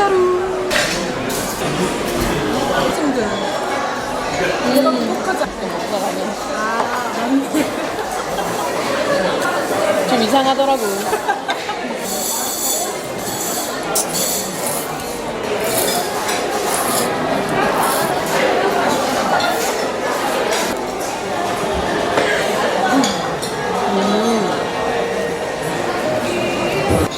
따루. 친구. 얘가 행복하지 않게 먹다 가면. 아, 좀 이상하더라고.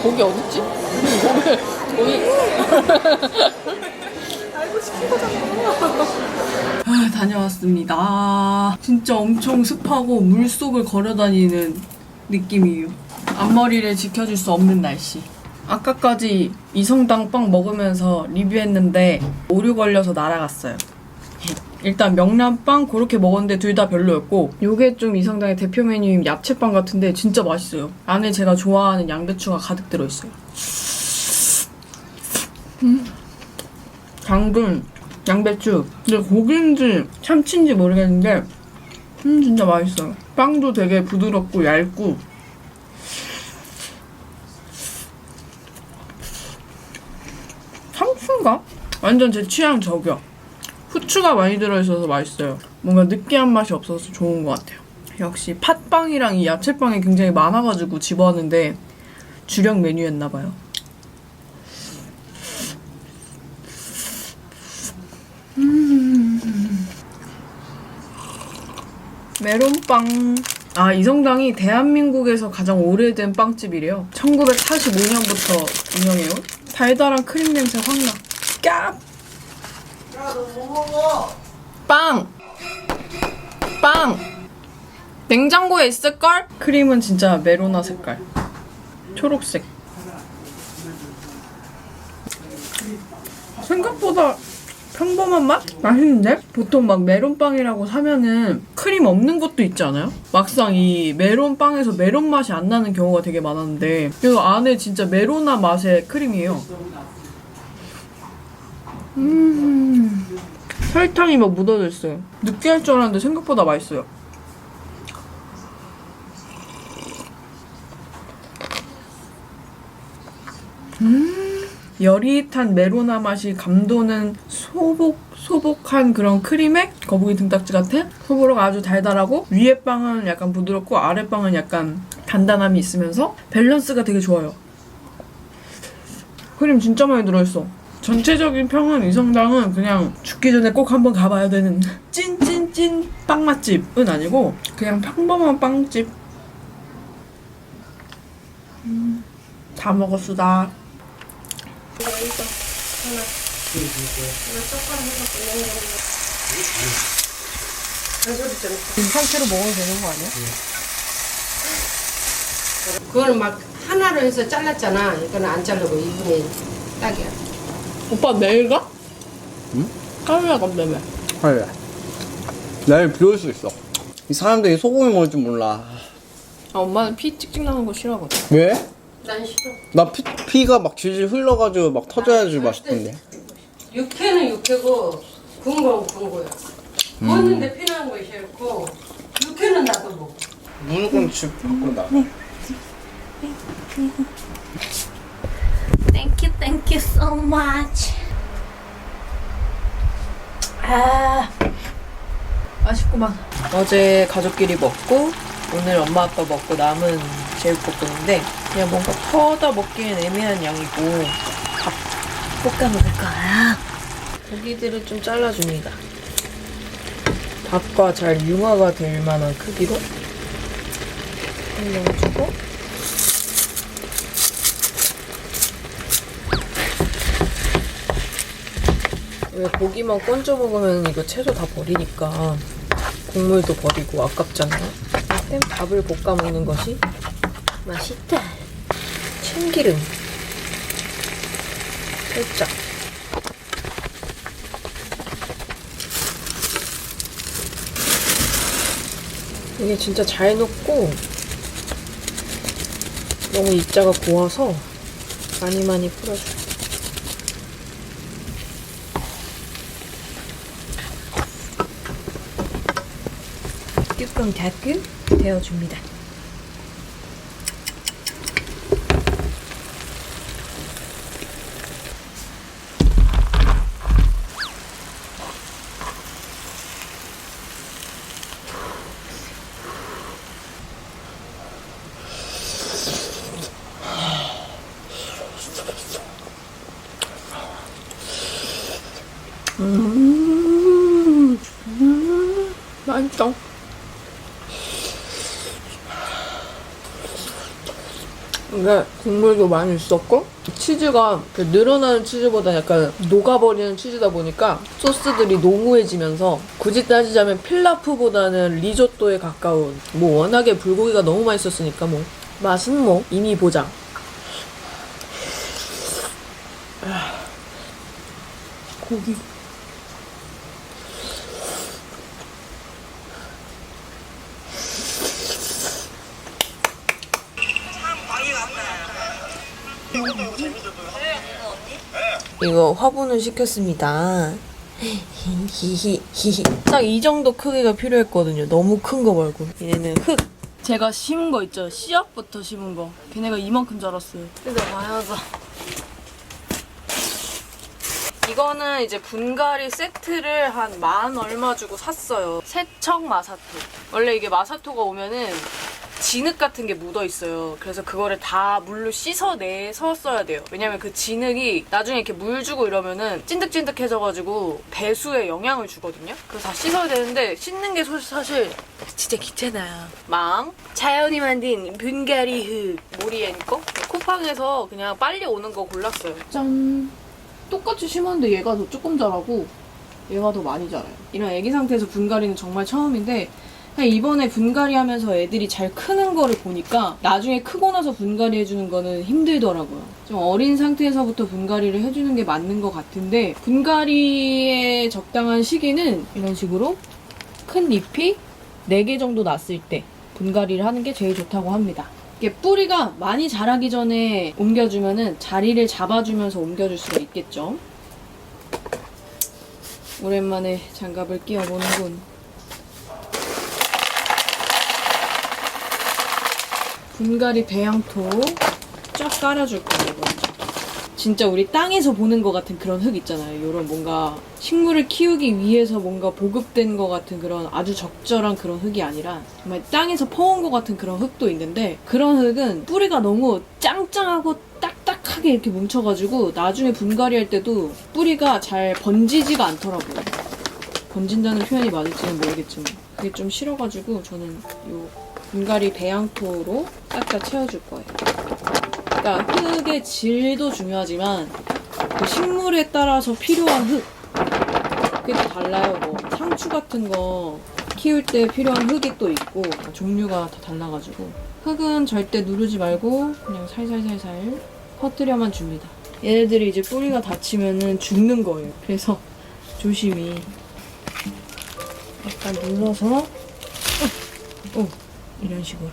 고기 어딨지? 고기. 알고 시킨 거잖아. 아, 다녀왔습니다. 진짜 엄청 습하고 물속을 걸어다니는 느낌이에요. 앞머리를 지켜줄 수 없는 날씨. 아까까지 이성당 빵 먹으면서 리뷰했는데 오류 걸려서 날아갔어요. 일단 명란빵 그렇게 먹었는데 둘 다 별로였고 요게 좀 이성당의 대표 메뉴인 야채빵 같은데 진짜 맛있어요. 안에 제가 좋아하는 양배추가 가득 들어있어요. 음. 당근, 양배추. 근데 고기인지 참치인지 모르겠는데 음 진짜 맛있어요. 빵도 되게 부드럽고 얇고 상추인가? 완전 제 취향 저격. 후추가 많이 들어있어서 맛있어요. 뭔가 느끼한 맛이 없어서 좋은 것 같아요. 역시 팥빵이랑 이 야채빵이 굉장히 많아가지고 집어왔는데 주력 메뉴였나봐요. 메론빵. 아, 이 성당이 대한민국에서 가장 오래된 빵집이래요. 1945년부터 운영해요. 달달한 크림 냄새 확 나. 깝! 빵! 빵! 냉장고에 있을걸? 크림은 진짜 메로나 색깔. 초록색. 생각보다 평범한 맛? 맛있는데? 보통 막 메론빵이라고 사면은 크림 없는 것도 있지 않아요? 막상 이 메론빵에서 메론 맛이 안 나는 경우가 되게 많았는데 이거 안에 진짜 메로나 맛의 크림이에요. 음, 설탕이 막 묻어져 있어요. 느끼할 줄 알았는데 생각보다 맛있어요. 여릿한 메로나 맛이 감도는 소복 소복한 그런 크림에 거북이 등딱지 같은 소보로가 아주 달달하고 위에 빵은 약간 부드럽고 아래 빵은 약간 단단함이 있으면서 밸런스가 되게 좋아요. 크림 진짜 많이 들어있어. 전체적인 평은 이 성당은 그냥 죽기 전에 꼭 한번 가봐야 되는 찐찐찐 빵 맛집은 아니고 그냥 평범한 빵집. 음, 다 먹었수다. 이 상태로 먹어도 되는 거 아니야? 그거는 막 하나로 해서 잘랐잖아. 이거는 안 자르고 이분이 딱이야. 오빠 내일 가? 응? 카메라 간다며. 그래. 내일 비 올 수 있어. 이 사람들이 소금을 먹을 줄 몰라. 아, 엄마는 피 찍찍 나는 거 싫어하거든. 왜? 난 싫어. 나 피, 피가 막 질질 흘러가지고 막 터져야지 맛있던데. 육회는 육회고 구운 건 구운 거야. 구웠는데 피나는 거 싫고 육회는 나도 먹어. 무조건 집 바꾼다. Thank you, thank you so much. 아, 맛있구만. 어제 가족끼리 먹고 오늘 엄마 아빠 먹고 남은 제육볶음인데 그냥 뭔가 퍼다 먹기엔 애매한 양이고 밥 볶아 먹을 거야. 고기들을 좀 잘라줍니다. 밥과 잘 융화가 될 만한 크기로 넣어주고 왜 고기만 건져 먹으면 이거 채소 다 버리니까 국물도 버리고 아깝잖아요. 밥을 볶아 먹는 것이 맛있다. 참기름 살짝. 이게 진짜 잘 녹고 너무 입자가 고와서 많이 많이 풀어줘요. 뚜껑 닫고 데워줍니다. 음, 맛있어. 이게 국물도 많이 있었고 치즈가 그 늘어나는 치즈보다 약간 녹아버리는 치즈다 보니까 소스들이 농후해지면서 굳이 따지자면 필라프보다는 리조또에 가까운 뭐 워낙에 불고기가 너무 맛있었으니까 뭐. 맛은 뭐 이미 보장 아. 고기. 이거 화분을 시켰습니다. 히히히히. 딱 이 정도 크기가 필요했거든요. 너무 큰 거 말고. 얘는 흙. 제가 심은 거 있죠? 씨앗부터 심은 거. 걔네가 이만큼 자랐어요. 뜯어봐야죠. 이거는 이제 분갈이 세트를 한 만 얼마 주고 샀어요. 세척 마사토. 원래 이게 마사토가 오면은 진흙 같은 게 묻어 있어요. 그래서 그거를 다 물로 씻어내서 써야 돼요. 왜냐면 그 진흙이 나중에 이렇게 물 주고 이러면은 찐득찐득해져가지고 배수에 영향을 주거든요. 그래서 다 씻어야 되는데 씻는 게 소- 사실 진짜 귀찮아요. 망. 자연이 만든 분갈이 흙. 모리엔 거? 쿠팡에서 그냥 빨리 오는 거 골랐어요. 짠. 똑같이 심었는데 얘가 더 조금 자라고 얘가 더 많이 자라요. 이런 애기 상태에서 분갈이는 정말 처음인데 그냥 이번에 분갈이 하면서 애들이 잘 크는 거를 보니까 나중에 크고 나서 분갈이 해주는 거는 힘들더라고요. 좀 어린 상태에서부터 분갈이를 해주는 게 맞는 것 같은데 분갈이의 적당한 시기는 이런 식으로 큰 잎이 4개 정도 났을 때 분갈이를 하는 게 제일 좋다고 합니다. 이게 뿌리가 많이 자라기 전에 옮겨주면은 자리를 잡아주면서 옮겨줄 수가 있겠죠. 오랜만에 장갑을 끼워보는군. 분갈이 배양토 쫙 깔아줄 거예요. 진짜 우리 땅에서 보는 것 같은 그런 흙 있잖아요. 이런 뭔가 식물을 키우기 위해서 뭔가 보급된 것 같은 그런 아주 적절한 그런 흙이 아니라 정말 땅에서 퍼온 것 같은 그런 흙도 있는데 그런 흙은 뿌리가 너무 짱짱하고 딱딱하게 이렇게 뭉쳐가지고 나중에 분갈이 할 때도 뿌리가 잘 번지지가 않더라고요. 번진다는 표현이 맞을지는 모르겠지만 그게 좀 싫어가지고 저는 요 분갈이 배양토로 싹 다 채워줄 거예요. 그러니까 흙의 질도 중요하지만 그 식물에 따라서 필요한 흙 그게 또 달라요. 뭐 상추 같은 거 키울 때 필요한 흙이 또 있고 종류가 다 달라가지고 흙은 절대 누르지 말고 그냥 살살살살 퍼뜨려만 줍니다. 얘네들이 이제 뿌리가 다치면은 죽는 거예요. 그래서 조심히 약간 눌러서 어, 어, 이런 식으로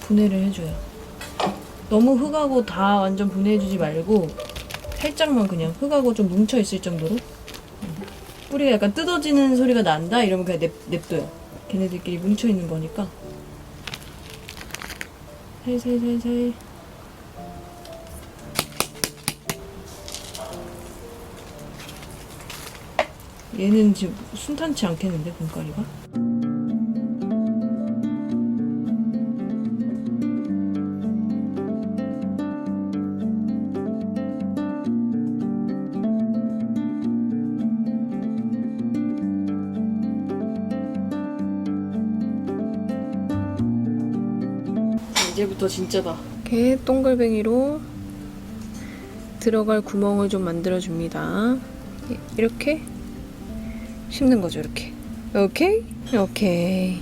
분해를 해줘요. 너무 흙하고 다 완전 분해해주지 말고 살짝만 그냥 흙하고 좀 뭉쳐있을 정도로 음. 뿌리가 약간 뜯어지는 소리가 난다? 이러면 그냥 냅, 냅둬요. 걔네들끼리 뭉쳐있는 거니까 살살살살 얘는 지금 순탄치 않겠는데 분갈이가? 이제부터 진짜다. 이렇게 동글뱅이로 들어갈 구멍을 좀 만들어줍니다. 이렇게 심는 거죠, 이렇게. 오케이? 오케이.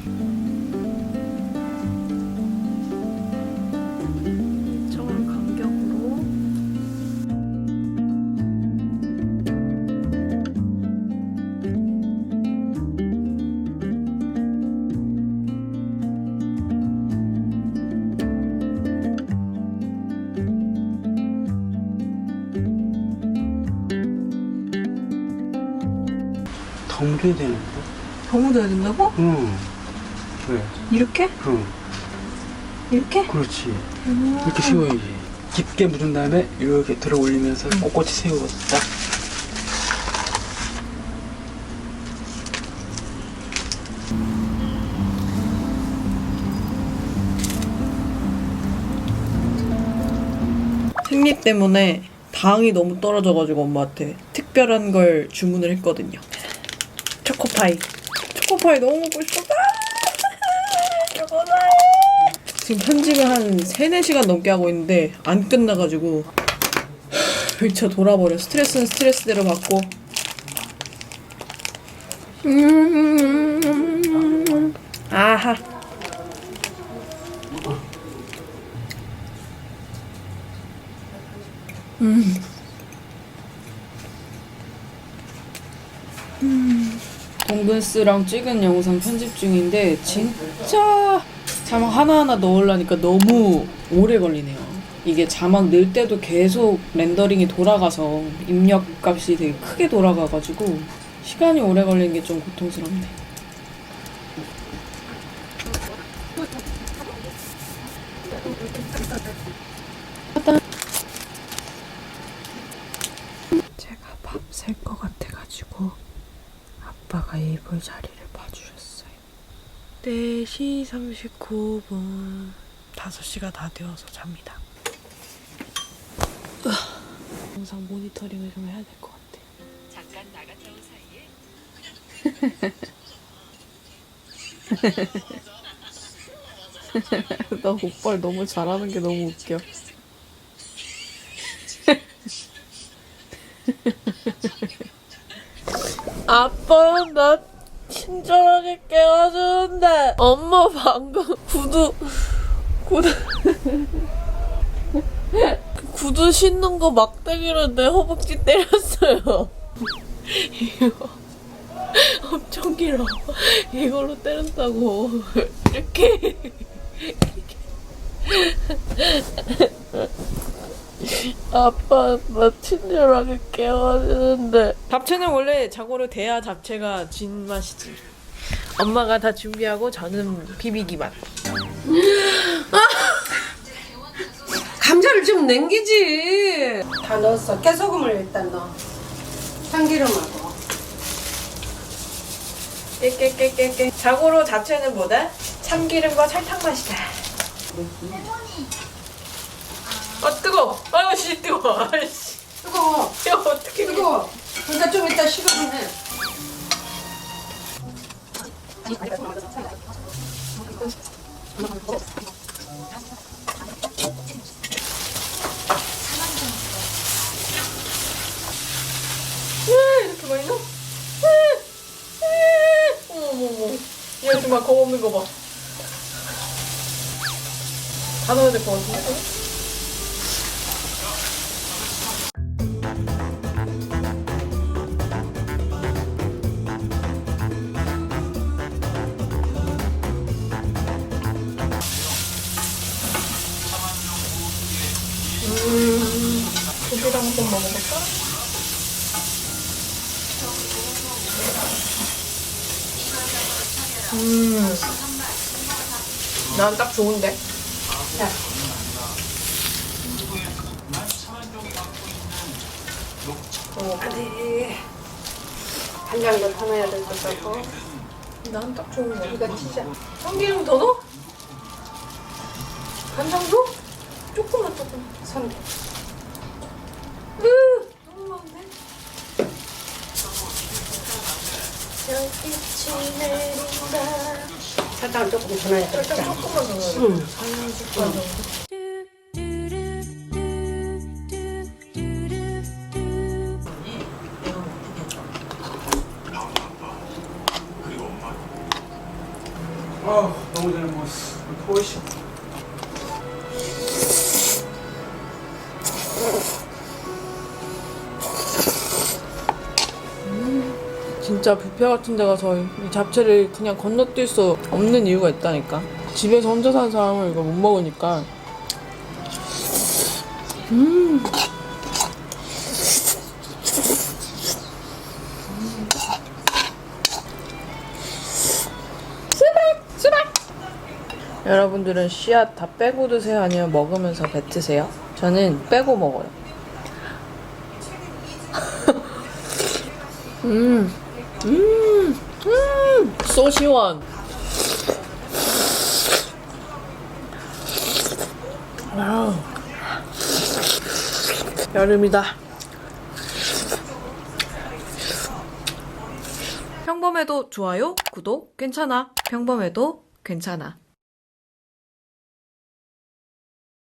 더 묻어야 되는데? 더 묻어야 된다고? 응. 왜? 이렇게? 응. 이렇게? 그렇지. 이렇게 세워야지. 깊게 묻은 다음에 이렇게 들어 올리면서 꼿꼿이 세우었다. 생리 때문에 당이 너무 떨어져가지고 엄마한테 특별한 걸 주문을 했거든요. 초코파이. 초코파이 너무 먹고 싶었다. 지금 편집을 한 3, 4시간 넘게 하고 있는데 안 끝나가지고 미쳐 돌아버려. 스트레스는 스트레스대로 받고. 음, 아하. 동근스랑 찍은 영상 편집 중인데 진짜 자막 하나하나 넣으려니까 너무 오래 걸리네요. 이게 자막 넣을 때도 계속 렌더링이 돌아가서 입력 값이 되게 크게 돌아가가지고 시간이 오래 걸리는 게 좀 고통스럽네. 제가 밥 살 것 같아가지고 아빠가 자리를 봐주셨어요. 4시 39분 5시가 다 되어서 잡니다. 영상 모니터링을 좀 해야 될 것 같아. 잠깐 나갔다 온 사이에 나 오빠를 너무 잘하는 게 너무 웃겨. 아빠 나 친절하게 깨워주는데 엄마 방금 구두 구두 구두 신는 거 막대기로 내 허벅지 때렸어요. 이거 엄청 길어. 이걸로 때린다고. 이렇게 아빠 나 친절하게 깨워주는데 잡채는 원래 자고로 돼야 잡채가 진 맛이지 엄마가 다 준비하고 저는 비비기만 감자를 좀 남기지. 다 넣었어. 깨소금을 일단 넣어. 참기름하고. 깨깨깨깨깨 자고로 잡채는 뭐다? 참기름과 설탕 맛이다 아 뜨거 아씨 뜨거 아씨 뜨거워. 이거 어떻게 뜨거워. 그러니까 좀 이따 식으면 해. 이렇게 많이 넣어? 어머머머 얘 정말 겁 없는 거 봐 다 넣어야 될 것 같은데? 한번 먹어볼까? 난딱 좋은데. 아니. 간장도 더 넣어야 될 것 같고. 난 딱 좋은 거. 이거 치자. 참기름 더 넣어? 간장도? 조금만 조금. 손. 으, 너무 많은데? 설탕을 조금 더 넣어야 돼. 조금만 더 넣어요. 응. 아 너무 잘 먹었어. 토시. 진짜 뷔페 같은 데 가서 이 잡채를 그냥 건너뛸 수 없는 이유가 있다니까. 집에서 혼자 사는 사람은 이거 못 먹으니까. 음. 여러분들은 씨앗 다 빼고 드세요? 아니면 먹으면서 뱉으세요? 저는 빼고 먹어요. 음, 음, 음, 소시원. 와우. 여름이다. 평범해도 좋아요, 구독, 괜찮아. 평범해도 괜찮아.